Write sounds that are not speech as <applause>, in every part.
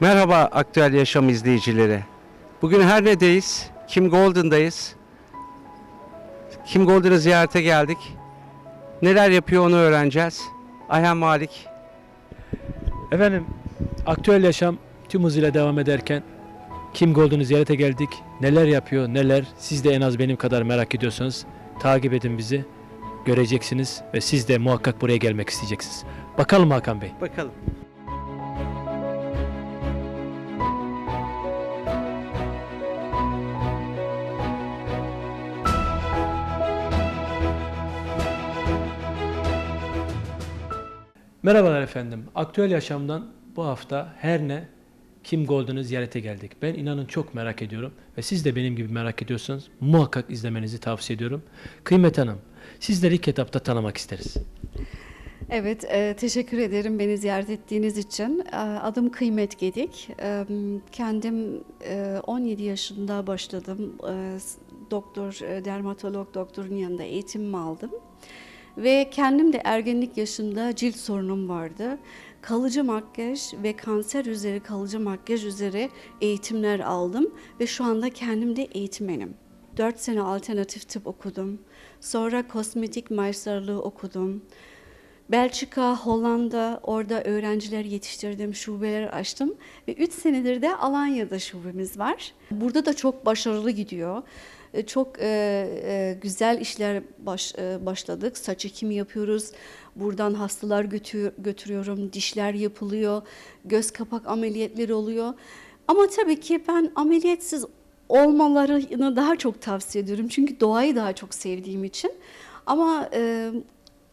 Merhaba aktüel yaşam izleyicileri. Bugün her nedeyiz? Kim Golden'dayız. Kim Golden'ı ziyarete geldik. Neler yapıyor onu öğreneceğiz. Ayhan Malik. Efendim, aktüel yaşam tüm hızıyla devam ederken Kim Golden'ı ziyarete geldik. Neler yapıyor, neler siz de en az benim kadar merak ediyorsanız takip edin bizi. Göreceksiniz ve siz de muhakkak buraya gelmek isteyeceksiniz. Bakalım Hakan Bey. Bakalım. Merhabalar efendim. Aktüel yaşamdan bu hafta her ne Kim Golden'ı ziyarete geldik. Ben inanın çok merak ediyorum ve siz de benim gibi merak ediyorsanız muhakkak izlemenizi tavsiye ediyorum. Kıymet Hanım, sizleri ilk etapta tanımak isteriz. Evet, e, teşekkür ederim beni ziyaret ettiğiniz için. E, adım Kıymet Gedik. E, kendim e, 17 yaşında başladım. E, doktor, e, dermatolog doktorun yanında eğitimimi aldım. Ve kendim de ergenlik yaşında cilt sorunum vardı. Kalıcı makyaj ve kanser üzeri kalıcı makyaj üzere eğitimler aldım. Ve şu anda kendim de eğitmenim. 4 sene alternatif tıp okudum. Sonra kosmetik maestırlığı okudum. Belçika, Hollanda orada öğrenciler yetiştirdim, şubeler açtım ve 3 senedir de Alanya'da şubemiz var. Burada da çok başarılı gidiyor. E, Çok e, e, güzel işler baş, başladık. Saç ekimi yapıyoruz. Buradan hastalar götür, götürüyorum. Dişler yapılıyor. Göz kapak ameliyatları oluyor. Ama tabii ki ben ameliyatsız olmalarını daha çok tavsiye ediyorum. Çünkü doğayı daha çok sevdiğim için. Ama e,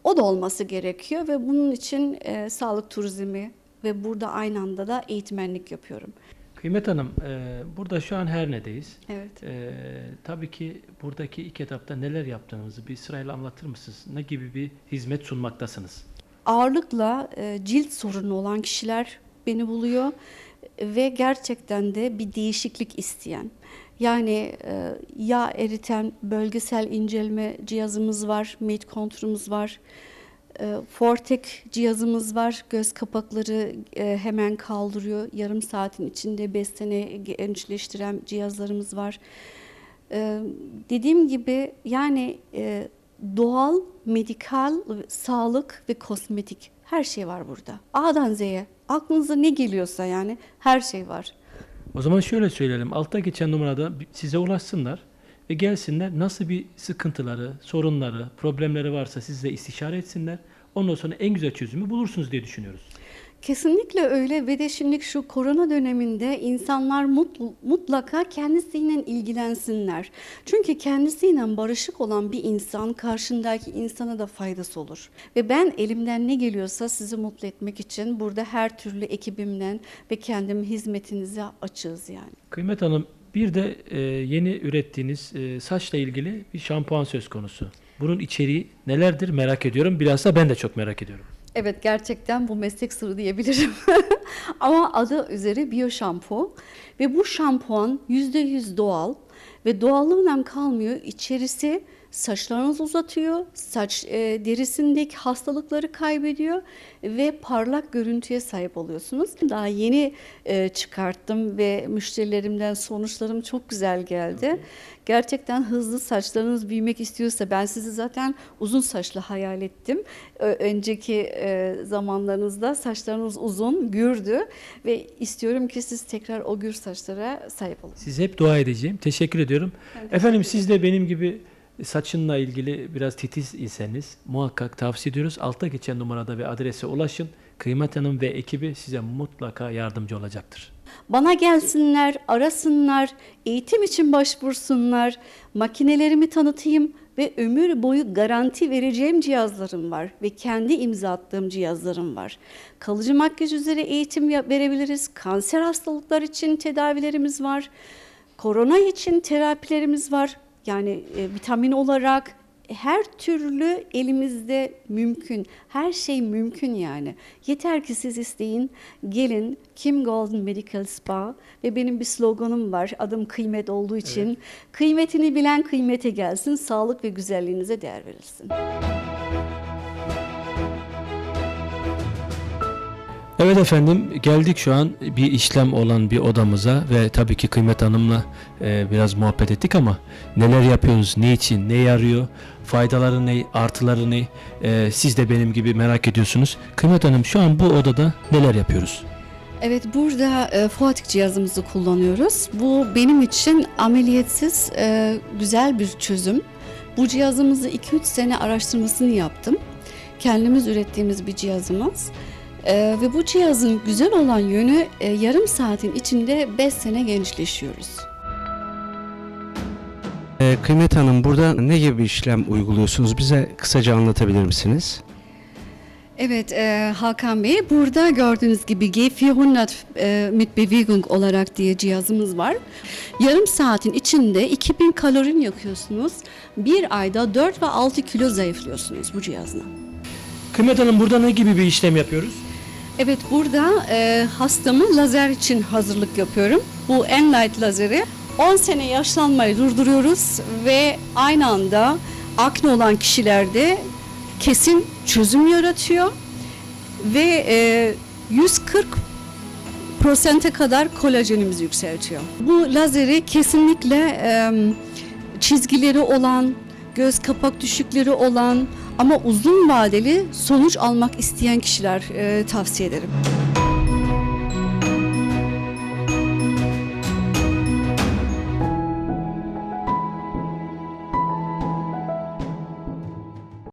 o da olması gerekiyor ve bunun için e, sağlık turizmi ve burada aynı anda da eğitmenlik yapıyorum. Kıymet Hanım, e, burada şu an her nedeyiz. Evet. E, tabii ki buradaki ilk etapta neler yaptığınızı bir sırayla anlatır mısınız? Ne gibi bir hizmet sunmaktasınız? Ağırlıkla e, cilt sorunu olan kişiler beni buluyor ve gerçekten de bir değişiklik isteyen. Yani e, yağ eriten bölgesel incelme cihazımız var, Made Contour'umuz var. E, Fortek cihazımız var. Göz kapakları e, hemen kaldırıyor. Yarım saatin içinde 5 sene gençleştiren cihazlarımız var. E, dediğim gibi yani e, doğal, medikal, sağlık ve kosmetik her şey var burada. A'dan Z'ye. Aklınıza ne geliyorsa yani her şey var. O zaman şöyle söyleyelim. Altta geçen numarada size ulaşsınlar ve gelsinler. Nasıl bir sıkıntıları, sorunları, problemleri varsa sizle istişare etsinler. Ondan sonra en güzel çözümü bulursunuz diye düşünüyoruz. Kesinlikle öyle ve de şimdi şu korona döneminde insanlar mutlu, mutlaka kendisiyle ilgilensinler. Çünkü kendisiyle barışık olan bir insan karşındaki insana da faydası olur. Ve ben elimden ne geliyorsa sizi mutlu etmek için burada her türlü ekibimden ve kendim hizmetinize açığız yani. Kıymet Hanım, bir de e, yeni ürettiğiniz e, saçla ilgili bir şampuan söz konusu. Bunun içeriği nelerdir merak ediyorum. Bilhassa ben de çok merak ediyorum. Evet gerçekten bu meslek sırrı diyebilirim. <laughs> Ama adı üzeri biyo şampu ve bu şampuan %100 doğal ve doğallığından kalmıyor. İçerisi saçlarınızı uzatıyor, saç e, derisindeki hastalıkları kaybediyor ve parlak görüntüye sahip oluyorsunuz. Daha yeni e, çıkarttım ve müşterilerimden sonuçlarım çok güzel geldi. Gerçekten hızlı saçlarınız büyümek istiyorsa ben sizi zaten uzun saçlı hayal ettim. Ö- Önceki e, zamanlarınızda saçlarınız uzun, gürdü ve istiyorum ki siz tekrar o gür saçlara sahip olun. Size hep dua edeceğim. Teşekkür ediyorum. Efendim siz de benim gibi saçınla ilgili biraz titiz iseniz muhakkak tavsiye ediyoruz. Altta geçen numarada ve adrese ulaşın. Kıymet Hanım ve ekibi size mutlaka yardımcı olacaktır. Bana gelsinler, arasınlar, eğitim için başvursunlar, makinelerimi tanıtayım ve ömür boyu garanti vereceğim cihazlarım var ve kendi imza attığım cihazlarım var. Kalıcı makyaj üzere eğitim verebiliriz. Kanser hastalıklar için tedavilerimiz var. Korona için terapilerimiz var. Yani e, vitamin olarak her türlü elimizde mümkün. Her şey mümkün yani. Yeter ki siz isteyin. Gelin Kim Golden Medical Spa ve benim bir sloganım var. Adım kıymet olduğu için. Kıymetini bilen kıymete gelsin. Sağlık ve güzelliğinize değer verilsin. Evet efendim geldik şu an bir işlem olan bir odamıza ve tabii ki Kıymet Hanım'la e, biraz muhabbet ettik ama neler yapıyorsunuz, ne için, ne yarıyor, faydaları ne, artıları ne E, siz de benim gibi merak ediyorsunuz. Kıymet Hanım şu an bu odada neler yapıyoruz? Evet burada e, Fuatik cihazımızı kullanıyoruz. Bu benim için ameliyatsız e, güzel bir çözüm. Bu cihazımızı 2-3 sene araştırmasını yaptım. Kendimiz ürettiğimiz bir cihazımız. E, ve bu cihazın güzel olan yönü e, yarım saatin içinde 5 sene gençleşiyoruz. Ee, Kıymet Hanım burada ne gibi bir işlem uyguluyorsunuz? Bize kısaca anlatabilir misiniz? Evet e, Hakan Bey burada gördüğünüz gibi G400 e, mit Bewegung olarak diye cihazımız var. Yarım saatin içinde 2000 kalorin yakıyorsunuz. Bir ayda 4 ve 6 kilo zayıflıyorsunuz bu cihazla. Kıymet Hanım burada ne gibi bir işlem yapıyoruz? Evet burada e, hastamı lazer için hazırlık yapıyorum. Bu Enlight lazeri 10 sene yaşlanmayı durduruyoruz ve aynı anda akne olan kişilerde kesin çözüm yaratıyor ve e, 140 prosente kadar kolajenimizi yükseltiyor. Bu lazeri kesinlikle e, çizgileri olan, göz kapak düşükleri olan ama uzun vadeli sonuç almak isteyen kişiler e, tavsiye ederim.